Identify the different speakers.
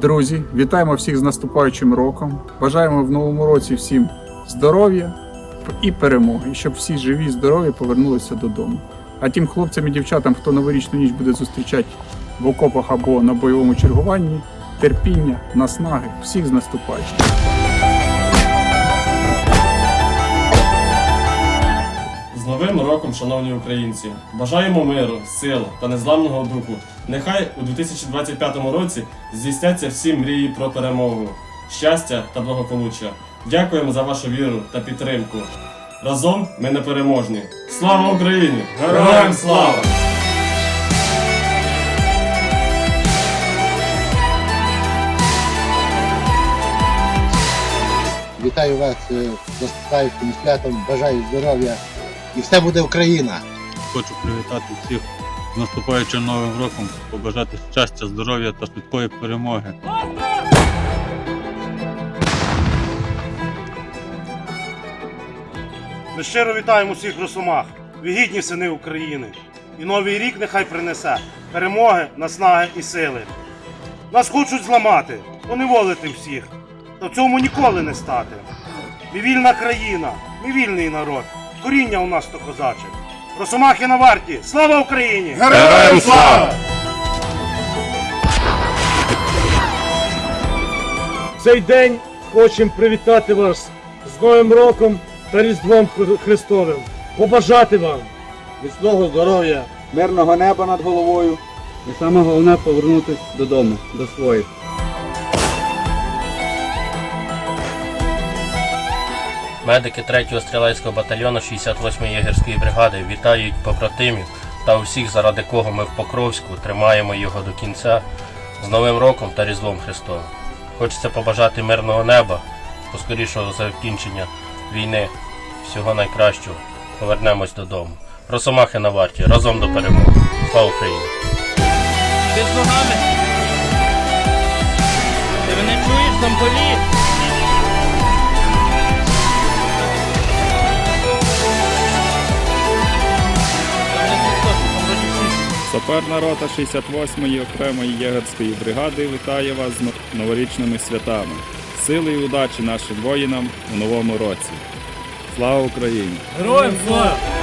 Speaker 1: Друзі, вітаємо всіх з наступаючим роком. Бажаємо в новому році всім здоров'я і перемоги, щоб всі живі і здорові повернулися додому. А тим хлопцям і дівчатам, хто новорічну ніч буде зустрічати в окопах або на бойовому чергуванні, терпіння, наснаги, всіх з наступаючим.
Speaker 2: Новим роком, шановні українці! Бажаємо миру, сил та незламного духу. Нехай у 2025 році здійсняться всі мрії про перемогу, щастя та благополуччя. Дякуємо за вашу віру та підтримку. Разом ми непереможні. Слава Україні! Героям слава!
Speaker 3: Вітаю вас з наступаючим святом, бажаю здоров'я і все буде Україна.
Speaker 4: Хочу привітати всіх з наступаючим новим роком, побажати щастя, здоров'я та швидкої перемоги.
Speaker 5: Ми щиро вітаємо усіх росомах, ви гідні сини України. І новий рік нехай принесе перемоги, наснаги і сили. Нас хочуть зламати, поневолити всіх, та в цьому ніколи не стати. Ми вільна країна, ми вільний народ, коріння у нас то козаче. Росомахи на варті! Слава Україні!
Speaker 2: Героям слава!
Speaker 6: В цей день хочемо привітати вас з Новим роком та Різдвом Христовим. Побажати вам
Speaker 7: міцного здоров'я, мирного неба над головою і саме головне повернутися додому, до своїх.
Speaker 8: Медики 3-го стрілецького батальйону 68-ї єгерської бригади вітають побратимів та усіх, заради кого ми в Покровську тримаємо його до кінця з Новим роком та Різдвом Христовим. Хочеться побажати мирного неба, поскорішого закінчення війни, всього найкращого. Повернемось додому. Росомахи на варті, разом до перемоги. Слава Україні!
Speaker 9: Ти з ногами. Ти мене чуєш, замполіт?
Speaker 10: Саперна рота 68-ї окремої єгерської бригади вітає вас з новорічними святами. Сили і удачі нашим воїнам у новому році. Слава Україні!
Speaker 6: героям слава!